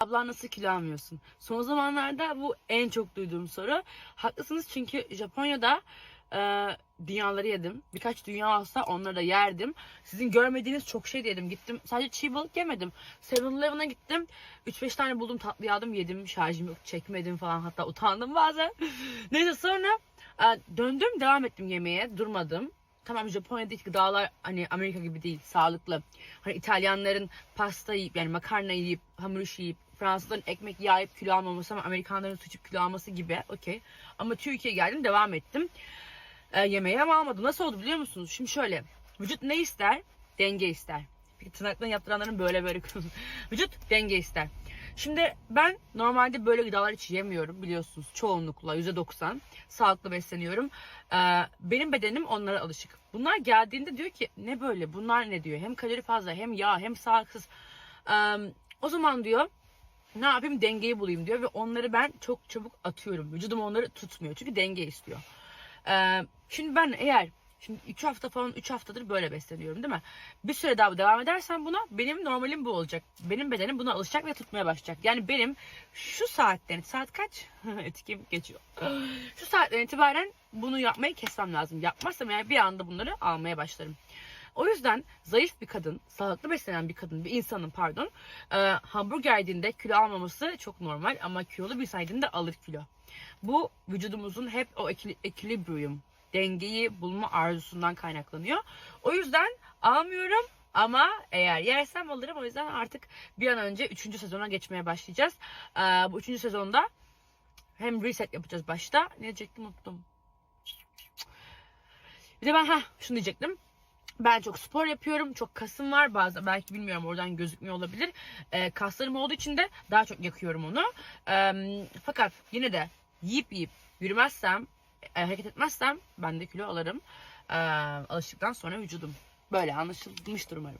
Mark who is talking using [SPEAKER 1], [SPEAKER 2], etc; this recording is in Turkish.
[SPEAKER 1] Abla nasıl kilo almıyorsun? Son zamanlarda bu en çok duyduğum soru. Haklısınız çünkü Japonya'da e, dünyaları yedim. Birkaç dünya olsa onları da yerdim. Sizin görmediğiniz çok şey yedim. Gittim sadece çiğ balık yemedim. 7-Eleven'a gittim. 3-5 tane buldum tatlı aldım yedim. Şarjım yok çekmedim falan hatta utandım bazen. Neyse sonra e, döndüm devam ettim yemeğe durmadım. Tamam Japonya'daki gıdalar hani Amerika gibi değil sağlıklı. Hani İtalyanların pasta yiyip yani makarna yiyip hamur işi yiyip Fransızların ekmek yiyip kilo almaması ama Amerikanların su içip kilo alması gibi okey. Ama Türkiye'ye geldim devam ettim. E, yemeğe ama almadım. Nasıl oldu biliyor musunuz? Şimdi şöyle vücut ne ister? Denge ister. Tırnaklarını yaptıranların böyle böyle vücut denge ister. Şimdi ben normalde böyle gıdalar hiç yemiyorum biliyorsunuz çoğunlukla %90 sağlıklı besleniyorum. Ee, benim bedenim onlara alışık. Bunlar geldiğinde diyor ki ne böyle bunlar ne diyor hem kalori fazla hem yağ hem sağlıksız. Ee, o zaman diyor ne yapayım dengeyi bulayım diyor ve onları ben çok çabuk atıyorum. Vücudum onları tutmuyor çünkü denge istiyor. Ee, şimdi ben eğer Şimdi 3 hafta falan 3 haftadır böyle besleniyorum değil mi? Bir süre daha devam edersem buna benim normalim bu olacak. Benim bedenim buna alışacak ve tutmaya başlayacak. Yani benim şu saatten saat kaç? Etikim geçiyor. şu saatten itibaren bunu yapmayı kesmem lazım. Yapmazsam eğer bir anda bunları almaya başlarım. O yüzden zayıf bir kadın, sağlıklı beslenen bir kadın, bir insanın pardon, e, hamburger yediğinde kilo almaması çok normal ama kilolu bir insan yediğinde alır kilo. Bu vücudumuzun hep o ekili- equilibrium, dengeyi bulma arzusundan kaynaklanıyor. O yüzden almıyorum ama eğer yersem alırım. O yüzden artık bir an önce 3. sezona geçmeye başlayacağız. Ee, bu 3. sezonda hem reset yapacağız başta. Ne diyecektim unuttum. Bir de ben ha şunu diyecektim. Ben çok spor yapıyorum. Çok kasım var. Bazen belki bilmiyorum oradan gözükmüyor olabilir. Ee, kaslarım olduğu için de daha çok yakıyorum onu. Ee, fakat yine de yiyip yiyip yürümezsem, e, hareket etmezsem ben de kilo alırım. Ee, alıştıktan sonra vücudum. Böyle anlaşılmıştır umarım.